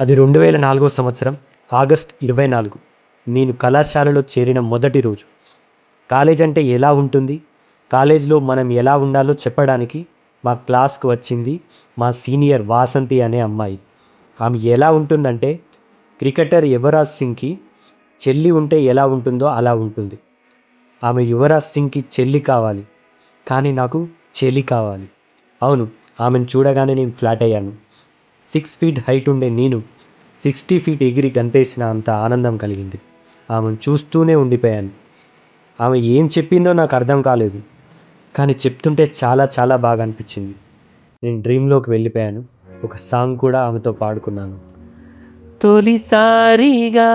అది రెండు వేల నాలుగో సంవత్సరం ఆగస్ట్ ఇరవై నాలుగు. నేను కళాశాలలో చేరిన మొదటి రోజు. కాలేజ్ అంటే ఎలా ఉంటుంది? కాలేజ్లో మనం ఎలా ఉండాలో చెప్పడానికి మా క్లాస్కి వచ్చింది మా సీనియర్ వాసంతి అనే అమ్మాయి. ఆమె ఎలా ఉంటుందంటే క్రికెటర్ యువరాజ్ సింగ్కి చెల్లి ఉంటే ఎలా ఉంటుందో అలా ఉంటుంది. ఆమె యువరాజ్ సింగ్కి చెల్లి కావాలి. కానీ నాకు చెల్లి కావాలి. అవును ఆమెను చూడగానే నేను ఫ్లాట్ అయ్యాను. సిక్స్ ఫీట్ హైట్ ఉండే నేను సిక్స్టీ ఫీట్ ఎగిరి గంతేసిన అంత ఆనందం కలిగింది. ఆమెను చూస్తూనే ఉండిపోయాను. ఆమె ఏం చెప్పిందో నాకు అర్థం కాలేదు కానీ చెప్తుంటే చాలా చాలా బాగా అనిపించింది. నేను డ్రీమ్లోకి వెళ్ళిపోయాను. ఒక సాంగ్ కూడా ఆమెతో పాడుకున్నాను. తొలిసారిగా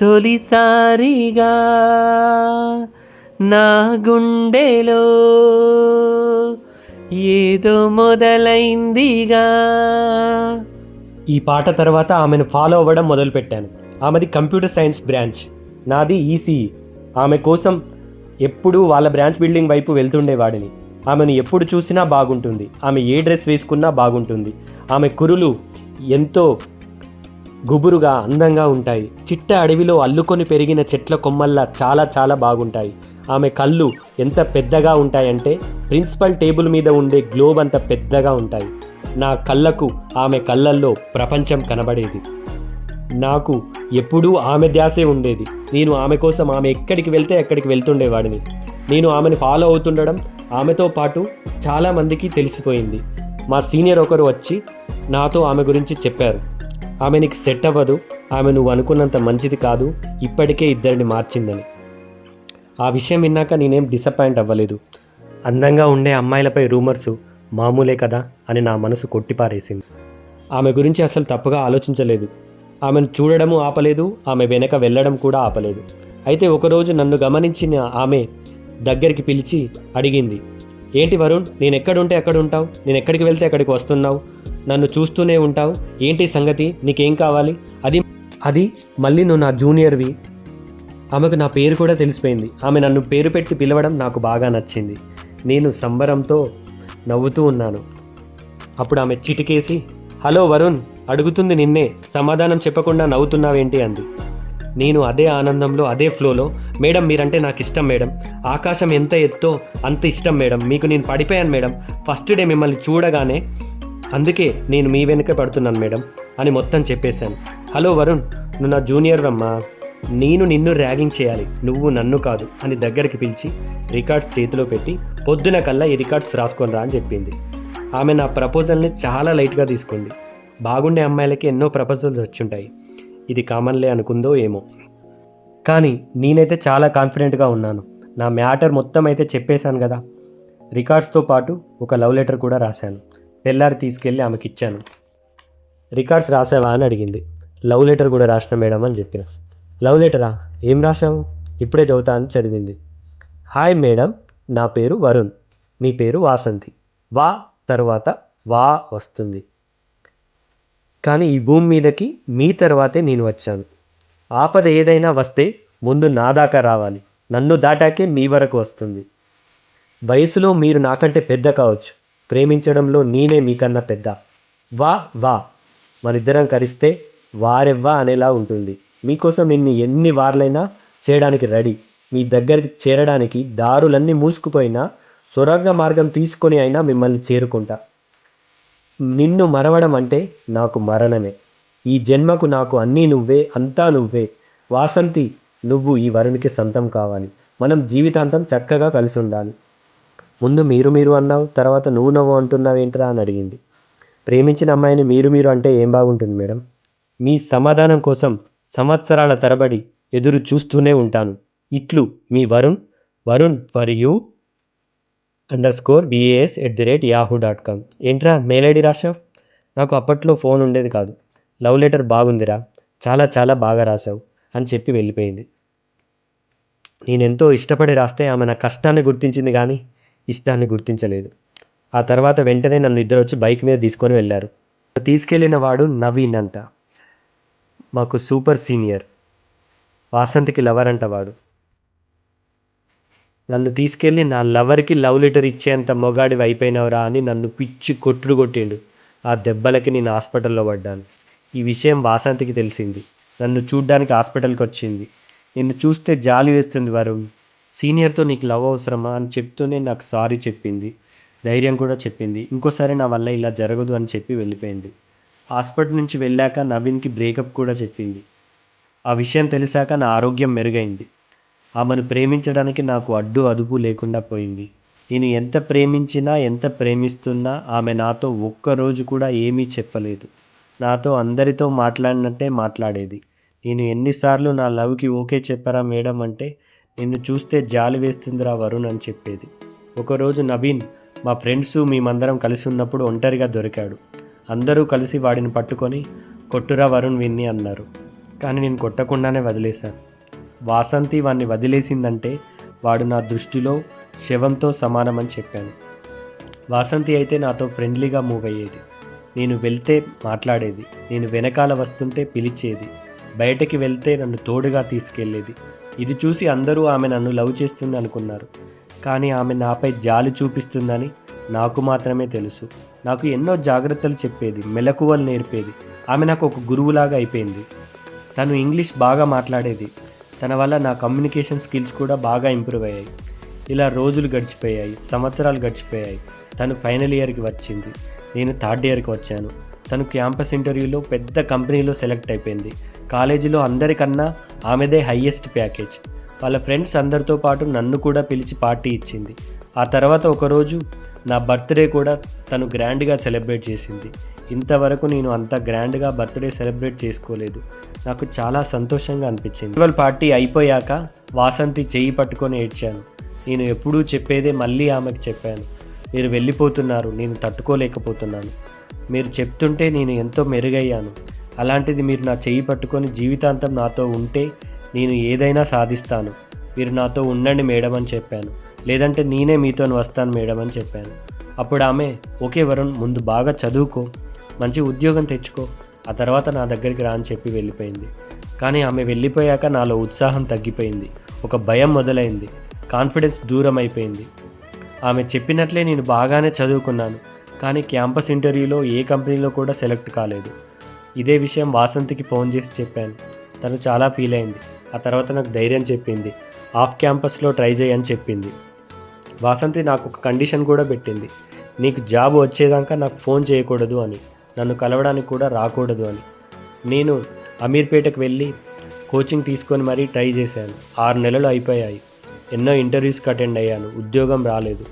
తొలిసారిగా నా గుండెలో ఏదో మొదలైందిగా. ఈ పాట తర్వాత ఆమెను ఫాలో అవ్వడం మొదలుపెట్టాను. ఆమెది కంప్యూటర్ సైన్స్ బ్రాంచ్. నాది ఈసీఈ. ఆమె కోసం ఎప్పుడూ వాళ్ళ బ్రాంచ్ బిల్డింగ్ వైపు వెళ్తుండేవాడిని ఆమెను ఎప్పుడు చూసినా బాగుంటుంది. ఆమె ఏ డ్రెస్ వేసుకున్నా బాగుంటుంది. ఆమె కురులు ఎంతో గుబురుగా అందంగా ఉంటాయి. చిట్ట అడవిలో అల్లుకొని పెరిగిన చెట్ల కొమ్మల్లా చాలా చాలా బాగుంటాయి. ఆమె కళ్ళు ఎంత పెద్దగా ఉంటాయంటే ప్రిన్సిపల్ టేబుల్ మీద ఉండే గ్లోబ్ అంత పెద్దగా ఉంటాయి. నా కళ్ళకు ఆమె కళ్ళల్లో ప్రపంచం కనబడేది. నాకు ఎప్పుడూ ఆమె ధ్యాసే ఉండేది. నేను ఆమె కోసం ఆమె ఎక్కడికి వెళ్తే అక్కడికి వెళ్తుండేవాడిని. నేను ఆమెను ఫాలో అవుతుండడం ఆమెతో పాటు చాలామందికి తెలిసిపోయింది. మా సీనియర్ ఒకరు వచ్చి నాతో ఆమె గురించి చెప్పారు. ఆమె నీకు సెట్ అవ్వదు ఆమె నువ్వు అనుకున్నంత మంచిది కాదు ఇప్పటికే ఇద్దరిని మార్చిందని. ఆ విషయం విన్నాక నేనేం డిసప్పాయింట్ అవ్వలేదు. అందంగా ఉండే అమ్మాయిలపై రూమర్సు మామూలే కదా అని నా మనసు కొట్టిపారేసింది. ఆమె గురించి అసలు తప్పుగా ఆలోచించలేదు. ఆమెను చూడడము ఆపలేదు ఆమె వెనక వెళ్ళడం కూడా ఆపలేదు. అయితే ఒకరోజు నన్ను గమనించిన ఆమె దగ్గరికి పిలిచి అడిగింది ఏంటి వరుణ్ నేను ఎక్కడుంటే ఎక్కడ ఉంటావు నేను ఎక్కడికి వెళ్తే ఎక్కడికి వస్తున్నావు? నన్ను చూస్తూనే ఉంటావు. ఏంటి సంగతి? నీకేం కావాలి? అది అది మళ్ళీ నువ్వు నా జూనియర్వి. ఆమెకు నా పేరు కూడా తెలిసిపోయింది. ఆమె నన్ను పేరు పెట్టి పిలవడం నాకు బాగా నచ్చింది. నేను సంబరంతో నవ్వుతూ ఉన్నాను. అప్పుడు ఆమె చిటికేసి హలో వరుణ్ అడుగుతుంది నిన్నే సమాధానం చెప్పకుండా నవ్వుతున్నావేంటి? అంది. నేను అదే ఆనందంలో అదే ఫ్లోలో మేడం మీరంటే నాకు ఇష్టం మేడం. ఆకాశం ఎంత ఎత్తో అంత ఇష్టం మేడం. మీకు నేను పడిపోయాను మేడం. ఫస్ట్ డే మిమ్మల్ని చూడగానే అందుకే నేను మీ వెనుక పడుతున్నాను మేడం అని మొత్తం చెప్పేశాను. హలో వరుణ్ నువ్వు నా జూనియర్ అమ్మా నేను నిన్ను ర్యాగింగ్ చేయాలి నువ్వు నన్ను కాదు అని దగ్గరికి పిలిచి రికార్డ్స్ చేతిలో పెట్టి పొద్దున కల్లా ఈ రికార్డ్స్ రాసుకొని రా అని చెప్పింది. ఆమె నా ప్రపోజల్ని చాలా లైట్గా తీసుకుంది. బాగుండే అమ్మాయిలకి ఎన్నో ప్రపోజల్స్ వచ్చుంటాయి. ఇది కామన్లే అనుకుందో ఏమో. కానీ నేనైతే చాలా కాన్ఫిడెంట్గా ఉన్నాను. నా మ్యాటర్ మొత్తం అయితే చెప్పేశాను కదా. రికార్డ్స్తో పాటు ఒక లవ్ లెటర్ కూడా రాశాను. తెల్లారి తీసుకెళ్ళి ఆమెకి ఇచ్చాను రికార్డ్స్ రాసావా అని అడిగింది. లవ్ లెటర్ కూడా రాసిన మేడం అని చెప్పిన. లవ్ లెటరా? ఏం రాసావు ఇప్పుడే చదువుతా అని చదివింది. హాయ్ మేడం నా పేరు వరుణ్. మీ పేరు వాసంతి. వా తర్వాత వా వస్తుంది. కానీ ఈ భూమి మీదకి మీ తర్వాతే నేను వచ్చాను. ఆపద ఏదైనా వస్తే ముందు నా దాకా రావాలి. నన్ను దాటాకే మీ వరకు వస్తుంది. వయసులో మీరు నాకంటే పెద్ద కావచ్చు. ప్రేమించడంలో నేనే మీకన్నా పెద్ద. వా వా. మనిద్దరం కలిస్తే వారెవ్వా అనేలా ఉంటుంది. మీకోసం నిన్ను ఎన్ని వార్లైనా చేయడానికి రెడీ. మీ దగ్గరికి చేరడానికి దారులన్నీ మూసుకుపోయినా సొరంగ మార్గం తీసుకొని అయినా మిమ్మల్ని చేరుకుంటా. నిన్ను మరవడం అంటే నాకు మరణమే. ఈ జన్మకు నాకు అన్నీ నువ్వే అంతా నువ్వే. వాసంతి నువ్వు ఈ వరునికి సొంతం కావాలి. మనం జీవితాంతం చక్కగా కలిసి ఉండాలి. ముందు మీరు మీరు అన్నావు తర్వాత నువ్వు నవ్వు అంటున్నావు ఏంట్రా అని అడిగింది. ప్రేమించిన అమ్మాయిని మీరు మీరు అంటే ఏం బాగుంటుంది మేడం? మీ సమాధానం కోసం సంవత్సరాల తరబడి ఎదురు చూస్తూనే ఉంటాను. ఇట్లు మీ Varun Varun for you under score B A S at the rate Yahoo dot com ఏంట్రా మెయిల్ ఐడి రాసావు నాకు అప్పట్లో ఫోన్ ఉండేది కాదు. లవ్ లెటర్ బాగుందిరా చాలా చాలా బాగా రాశావు అని చెప్పి వెళ్ళిపోయింది. నేనెంతో ఇష్టపడి రాస్తే ఆమె నా కష్టాన్ని గుర్తించింది కానీ ఇష్టాన్ని గుర్తించలేదు. ఆ తర్వాత వెంటనే నన్ను ఇద్దరు వచ్చి బైక్ మీద తీసుకొని వెళ్ళారు. తీసుకెళ్ళిన వాడు నవీన్ అంట. మాకు సూపర్ సీనియర్. వాసంతికి లవర్ అంట వాడు. నన్ను తీసుకెళ్ళి నా లవర్కి లవ్ లెటర్ ఇచ్చేంత మొగాడివి అయిపోయినవరా అని నన్ను పిచ్చి కొట్టుడు కొట్టిండు. ఆ దెబ్బలకి నేను హాస్పిటల్లో పడ్డాను. ఈ విషయం వాసంతికి తెలిసింది. నన్ను చూడ్డానికి హాస్పిటల్కి వచ్చింది నిన్ను చూస్తే జాలి వేస్తుంది వరుణ్. సీనియర్తో నీకు లవ్ అవసరమా అని చెప్తూనే నాకు సారీ చెప్పింది. ధైర్యం కూడా చెప్పింది. ఇంకోసారి నా వల్ల ఇలా జరగదు అని చెప్పి వెళ్ళిపోయింది. హాస్పిటల్ నుంచి వెళ్ళాక నవీన్కి బ్రేకప్ కూడా చెప్పింది. ఆ విషయం తెలిసాక నా ఆరోగ్యం మెరుగైంది. ఆమెను ప్రేమించడానికి నాకు అడ్డు అదుపు లేకుండా పోయింది. నేను ఎంత ప్రేమించినా ఎంత ప్రేమిస్తున్నా ఆమె నాతో ఒక్కరోజు కూడా ఏమీ చెప్పలేదు. నాతో అందరితో మాట్లాడినట్టే మాట్లాడేది. నేను ఎన్నిసార్లు నా లవ్కి ఓకే చెప్పరా మేడం అంటే నిన్ను చూస్తే జాలి వేస్తుందిరా వరుణ్ అని చెప్పేది. ఒకరోజు నవీన్ మా ఫ్రెండ్స్ మేమందరం కలిసి ఉన్నప్పుడు ఒంటరిగా దొరికాడు. అందరూ కలిసి వాడిని పట్టుకొని కొట్టురా వరుణ్ విన్ని అన్నారు. కానీ నేను కొట్టకుండానే వదిలేశాను. వాసంతి వాడిని వదిలేసిందంటే వాడు నా దృష్టిలో శవంతో సమానమని చెప్పాను. వాసంతి అయితే నాతో ఫ్రెండ్లీగా మూవ్ అయ్యేది. నేను వెళ్తే మాట్లాడేది. నేను వెనకాల వస్తుంటే పిలిచేది. బయటకి వెళ్తే నన్ను తోడుగా తీసుకెళ్ళేది. ఇది చూసి అందరూ ఆమె నన్ను లవ్ చేస్తుంది అనుకున్నారు. కానీ ఆమె నాపై జాలి చూపిస్తుందని నాకు మాత్రమే తెలుసు. నాకు ఎన్నో జాగ్రత్తలు చెప్పేది మెలకువలు నేర్పేది. ఆమె నాకు ఒక గురువులాగా అయిపోయింది. తను ఇంగ్లీష్ బాగా మాట్లాడేది. తన వల్ల నా కమ్యూనికేషన్ స్కిల్స్ కూడా బాగా ఇంప్రూవ్ అయ్యాయి. ఇలా రోజులు గడిచిపోయాయి సంవత్సరాలు గడిచిపోయాయి. తను ఫైనల్ ఇయర్కి వచ్చింది. నేను థర్డ్ ఇయర్కి వచ్చాను. తను క్యాంపస్ ఇంటర్వ్యూలో పెద్ద కంపెనీలో సెలెక్ట్ అయిపోయింది. కాలేజీలో అందరికన్నా ఆమెదే హయ్యెస్ట్ ప్యాకేజ్. వాళ్ళ ఫ్రెండ్స్ అందరితో పాటు నన్ను కూడా పిలిచి పార్టీ ఇచ్చింది. ఆ తర్వాత ఒకరోజు నా బర్త్డే కూడా తను గ్రాండ్గా సెలబ్రేట్ చేసింది. ఇంతవరకు నేను అంత గ్రాండ్గా బర్త్డే సెలబ్రేట్ చేసుకోలేదు. నాకు చాలా సంతోషంగా అనిపించింది. ఫెస్టివల్ పార్టీ అయిపోయాక వాసంతి చెయ్యి పట్టుకొని ఏడ్చాను. నేను ఎప్పుడూ చెప్పేదే మళ్ళీ ఆమెకు చెప్పాను. మీరు వెళ్ళిపోతున్నారు నేను తట్టుకోలేకపోతున్నాను. మీరు చెప్తుంటే నేను ఎంతో మెరుగయ్యాను. అలాంటిది మీరు నా చెయ్యి పట్టుకొని జీవితాంతం నాతో ఉంటే నేను ఏదైనా సాధిస్తాను. మీరు నాతో ఉండండి మేడం అని చెప్పాను. లేదంటే నేనే మీతో వస్తాను మేడం అని చెప్పాను. అప్పుడు ఆమె ఓకే వరుణ్ ముందు బాగా చదువుకో. మంచి ఉద్యోగం తెచ్చుకో. ఆ తర్వాత నా దగ్గరికి రా అని చెప్పి వెళ్ళిపోయింది. కానీ ఆమె వెళ్ళిపోయాక నాలో ఉత్సాహం తగ్గిపోయింది. ఒక భయం మొదలైంది. కాన్ఫిడెన్స్ దూరం అయిపోయింది ఆమె చెప్పినట్లే నేను బాగానే చదువుకున్నాను. కానీ క్యాంపస్ ఇంటర్వ్యూలో ఏ కంపెనీలో కూడా సెలెక్ట్ కాలేదు. ఇదే విషయం వాసంతికి ఫోన్ చేసి చెప్పాను. తను చాలా ఫీల్ అయింది. ఆ తర్వాత నాకు ధైర్యం చెప్పింది. ఆఫ్ క్యాంపస్లో ట్రై చేయని చెప్పింది. వాసంతి నాకు ఒక కండిషన్ కూడా పెట్టింది. నీకు జాబ్ వచ్చేదాకా నాకు ఫోన్ చేయకూడదు అని. నన్ను కలవడానికి కూడా రాకూడదు అని. నేను అమీర్పేటకు వెళ్ళి కోచింగ్ తీసుకొని మరీ ట్రై చేశాను. ఆరు నెలలు అయిపోయాయి. ఎన్నో ఇంటర్వ్యూస్కి అటెండ్ అయ్యాను. ఉద్యోగం రాలేదు.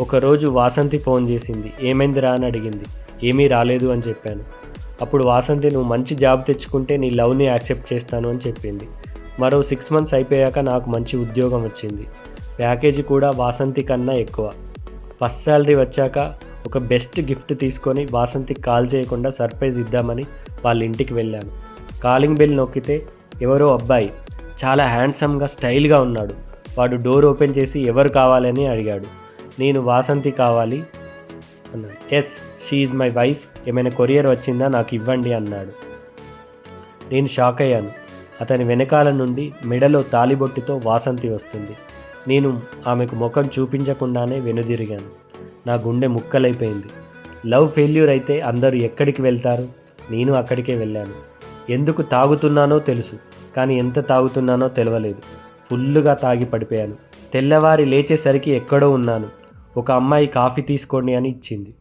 ఒకరోజు వాసంతి ఫోన్ చేసింది. ఏమైంది రా అని అడిగింది. ఏమీ రాలేదు అని చెప్పాను. అప్పుడు వాసంతి నువ్వు మంచి జాబ్ తెచ్చుకుంటే నీ లవ్ని యాక్సెప్ట్ చేస్తాను అని చెప్పింది. మరో సిక్స్ మంత్స్ అయిపోయాక నాకు మంచి ఉద్యోగం వచ్చింది. ప్యాకేజీ కూడా వాసంతి కన్నా ఎక్కువ. ఫస్ట్ శాలరీ వచ్చాక ఒక బెస్ట్ గిఫ్ట్ తీసుకొని వాసంతికి కాల్ చేయకుండా సర్ప్రైజ్ ఇద్దామని వాళ్ళ ఇంటికి వెళ్ళాను. కాలింగ్ బెల్ నొక్కితే ఎవరో అబ్బాయి చాలా హ్యాండ్సమ్గా స్టైల్గా ఉన్నాడు. వాడు డోర్ ఓపెన్ చేసి ఎవరు కావాలని అడిగాడు. నేను వాసంతి కావాలి అన్నాడు ఎస్ షీఈ్ మై వైఫ్ ఏమైనా కొరియర్ వచ్చిందా నాకు ఇవ్వండి అన్నాడు. నేను షాక్ అయ్యాను. అతని వెనకాల నుండి మెడలో తాలిబొట్టుతో వాసంతి వస్తుంది. నేను ఆమెకు ముఖం చూపించకుండానే వెనుదిరిగాను. నా గుండె ముక్కలైపోయింది. లవ్ ఫెయిల్యూర్ అయితే అందరూ ఎక్కడికి వెళ్తారు? నేను అక్కడికే వెళ్ళాను. ఎందుకు తాగుతున్నానో తెలుసు కానీ ఎంత తాగుతున్నానో తెలవలేదు. ఫుల్లుగా తాగి పడిపోయాను. తెల్లవారి లేచేసరికి ఎక్కడో ఉన్నాను. ఒక అమ్మాయి కాఫీ తీసుకోండి అని ఇచ్చింది.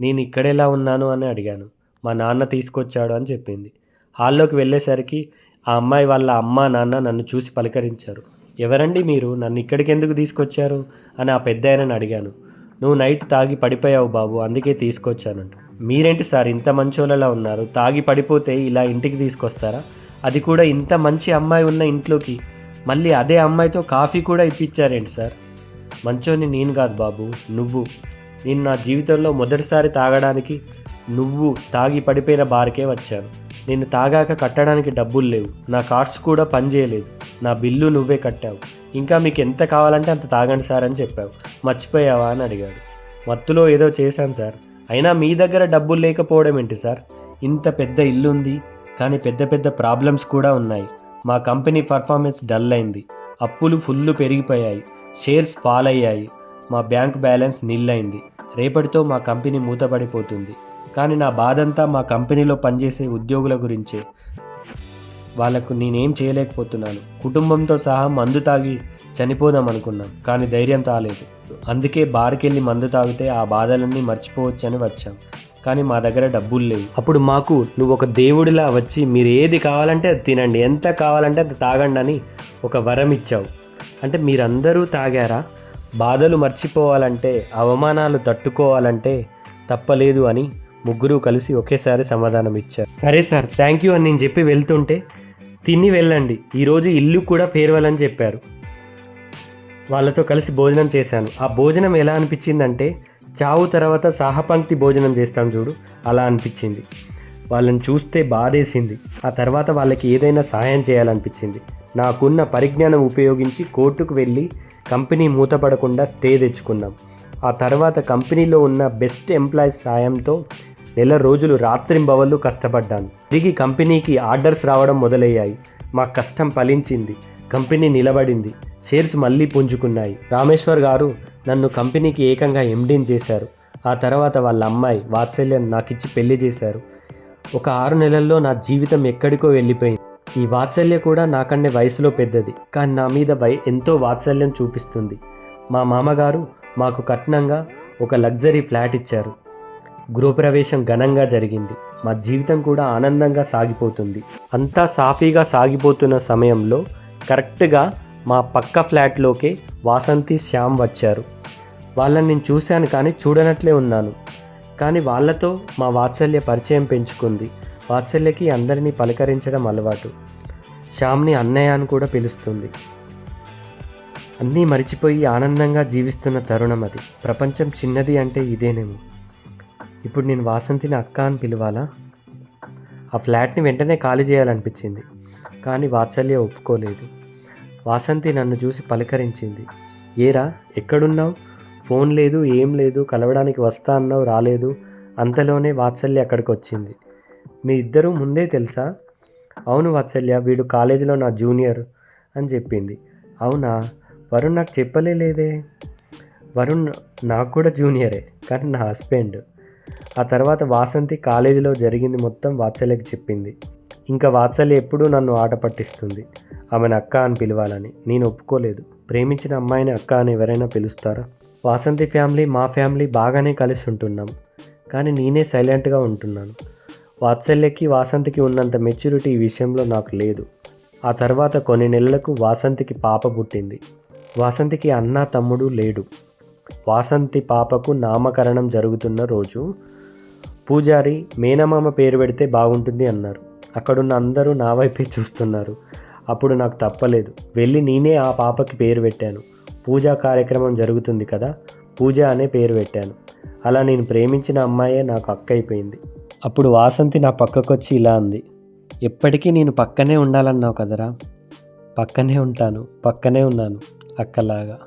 నేను ఇక్కడెలా ఉన్నాను అని అడిగాను. మా నాన్న తీసుకొచ్చాడు అని చెప్పింది. హాల్లోకి వెళ్ళేసరికి ఆ అమ్మాయి వాళ్ళ అమ్మ నాన్న నన్ను చూసి పలకరించారు. ఎవరండి మీరు? నన్ను ఇక్కడికి ఎందుకు తీసుకొచ్చారు? అని ఆ పెద్ద ఆయనని అడిగాను. నువ్వు నైట్ తాగి పడిపోయావు బాబు అందుకే తీసుకొచ్చానంట. మీరేంటి సార్ ఇంత మంచోళ్ళలా ఉన్నారు? తాగి పడిపోతే ఇలా ఇంటికి తీసుకొస్తారా? అది కూడా ఇంత మంచి అమ్మాయి ఉన్న ఇంట్లోకి. మళ్ళీ అదే అమ్మాయితో కాఫీ కూడా ఇప్పించారేంటి సార్? మంచోని నేను కాదు బాబు నువ్వు. నేను నా జీవితంలో మొదటిసారి తాగడానికి నువ్వు తాగి పడిపోయిన బార్కే వచ్చాను. నేను తాగాక కట్టడానికి డబ్బులు లేవు. నా కార్డ్స్ కూడా పనిచేయలేదు నా బిల్లు నువ్వే కట్టావు. ఇంకా మీకు ఎంత కావాలంటే అంత తాగండి సార్ అని చెప్పావు. మర్చిపోయావా అని అడిగాడు. మత్తులో ఏదో చేశాను సార్. అయినా మీ దగ్గర డబ్బులు లేకపోవడం ఏంటి సార్? ఇంత పెద్ద ఇల్లు ఉంది కానీ పెద్ద పెద్ద ప్రాబ్లమ్స్ కూడా ఉన్నాయి. మా కంపెనీ పర్ఫార్మెన్స్ డల్ అయింది. అప్పులు ఫుల్లు పెరిగిపోయాయి. షేర్స్ ఫాల్ అయ్యాయి మా బ్యాంక్ బ్యాలెన్స్ నిల్లైంది. రేపటితో మా కంపెనీ మూతపడిపోతుంది. కానీ నా బాధంతా మా కంపెనీలో పనిచేసే ఉద్యోగుల గురించే. వాళ్ళకు నేనేం చేయలేకపోతున్నాను. కుటుంబంతో సహా మందు తాగి చనిపోదాం అనుకున్నాం కానీ ధైర్యం తాలేదు. అందుకే బార్కెళ్ళి మందు తాగితే ఆ బాధలన్నీ మర్చిపోవచ్చని వచ్చాం. కానీ మా దగ్గర డబ్బులు లేవు. అప్పుడు మాకు నువ్వు ఒక దేవుడిలా వచ్చి మీరు ఏది కావాలంటే అది తినండి. ఎంత కావాలంటే అది తాగండి అని ఒక వరం ఇచ్చావు. అంటే మీరందరూ తాగారా? బాధలు మర్చిపోవాలంటే అవమానాలు తట్టుకోవాలంటే తప్పలేదు అని ముగ్గురు కలిసి ఒకేసారి సమాధానం ఇచ్చారు సరే సార్ థ్యాంక్ యూ అని నేను చెప్పి వెళ్తుంటే తిని వెళ్ళండి. ఈరోజు ఇల్లు కూడా ఫేర్వెల్ అని చెప్పారు. వాళ్ళతో కలిసి భోజనం చేశాను. ఆ భోజనం ఎలా అనిపించిందంటే చావు తర్వాత సాహపంక్తి భోజనం చేస్తాం చూడు అలా అనిపించింది. వాళ్ళని చూస్తే బాధేసింది. ఆ తర్వాత వాళ్ళకి ఏదైనా సహాయం చేయాలనిపించింది. నాకున్న పరిజ్ఞానం ఉపయోగించి కోర్టుకు వెళ్ళి కంపెనీ మూతపడకుండా స్టే తెచ్చుకున్నాం. ఆ తర్వాత కంపెనీలో ఉన్న బెస్ట్ ఎంప్లాయీస్ సాయంతో నెల రోజులు రాత్రింబవళ్ళు కష్టపడ్డాను. తిరిగి కంపెనీకి ఆర్డర్స్ రావడం మొదలయ్యాయి. మా కష్టం ఫలించింది. కంపెనీ నిలబడింది. షేర్స్ మళ్ళీ పుంజుకున్నాయి. రామేశ్వర్ గారు నన్ను కంపెనీకి ఏకంగా ఎండీని చేశారు. ఆ తర్వాత వాళ్ళ అమ్మాయి వాత్సల్యం నాకిచ్చి పెళ్ళి చేశారు. ఒక ఆరు నెలల్లో నా జీవితం ఎక్కడికో వెళ్ళిపోయింది. ఈ వాత్సల్య కూడా నాకన్నే వయసులో పెద్దది. కానీ నా మీద వై ఎంతో వాత్సల్యం చూపిస్తుంది. మా మామగారు మాకు కట్నంగా ఒక లగ్జరీ ఫ్లాట్ ఇచ్చారు. గృహప్రవేశం ఘనంగా జరిగింది. మా జీవితం కూడా ఆనందంగా సాగిపోతుంది. అంతా సాఫీగా సాగిపోతున్న సమయంలో కరెక్ట్గా మా పక్క ఫ్లాట్లోకే వాసంతి శ్యామ్ వచ్చారు. వాళ్ళని నేను చూశాను కానీ చూడనట్లే ఉన్నాను. కానీ వాళ్ళతో మా వాత్సల్య పరిచయం పెంచుకుంది. వాత్సల్యకి అందరినీ పలకరించడం అలవాటు. శ్యామ్ని అన్నయ్య అని కూడా పిలుస్తుంది. అన్నీ మరిచిపోయి ఆనందంగా జీవిస్తున్న తరుణం అది. ప్రపంచం చిన్నది అంటే ఇదేనేమో. ఇప్పుడు నేను వాసంతిని అక్క అని పిలవాలా? ఆ ఫ్లాట్ని వెంటనే ఖాళీ చేయాలనిపించింది. కానీ వాత్సల్య ఒప్పుకోలేదు. వాసంతి నన్ను చూసి పలకరించింది. ఏరా ఎక్కడున్నావు? ఫోన్ లేదు ఏం లేదు కలవడానికి వస్తా అన్నావు రాలేదు. అంతలోనే వాత్సల్య అక్కడికి వచ్చింది మీ ఇద్దరూ ముందే తెలుసా? అవును వాత్సల్య వీడు కాలేజీలో నా జూనియర్ అని చెప్పింది. అవునా? వరుణ్ నాకు చెప్పలేదే వరుణ్ నాకు కూడా జూనియరే కానీ నా హస్బెండ్. ఆ తర్వాత వాసంతి కాలేజీలో జరిగింది మొత్తం వాత్సల్యకి చెప్పింది. ఇంకా వాత్సల్య ఎప్పుడూ నన్ను ఆట పట్టిస్తుంది. ఆమెను అక్క అని పిలవాలని. నేను ఒప్పుకోలేదు. ప్రేమించిన అమ్మాయిని అక్క అని ఎవరైనా పిలుస్తారా? వాసంతి ఫ్యామిలీ మా ఫ్యామిలీ బాగానే కలిసి ఉంటున్నాం. కానీ నేనే సైలెంట్గా ఉంటున్నాను. వాత్సల్యకి వాసంతికి ఉన్నంత మెచ్యూరిటీ ఈ విషయంలో నాకు లేదు. ఆ తర్వాత కొన్ని నెలలకు వాసంతికి పాప పుట్టింది. వాసంతికి అన్న తమ్ముడు లేడు. వాసంతి పాపకు నామకరణం జరుగుతున్న రోజు పూజారి మేనమామ పేరు పెడితే బాగుంటుంది అన్నారు. అక్కడున్న అందరూ నా వైపే చూస్తున్నారు. అప్పుడు నాకు తప్పలేదు. వెళ్ళి నేనే ఆ పాపకి పేరు పెట్టాను. పూజా కార్యక్రమం జరుగుతుంది కదా పూజ అనే పేరు పెట్టాను. అలా నేను ప్రేమించిన అమ్మాయే నాకు అక్క అయిపోయింది. అప్పుడు వాసంతి నా పక్కకొచ్చి ఇలా అంది ఎప్పటికీ నేను పక్కనే ఉండాలన్నావు కదరా. పక్కనే ఉంటాను పక్కనే ఉన్నాను అక్కలాగా.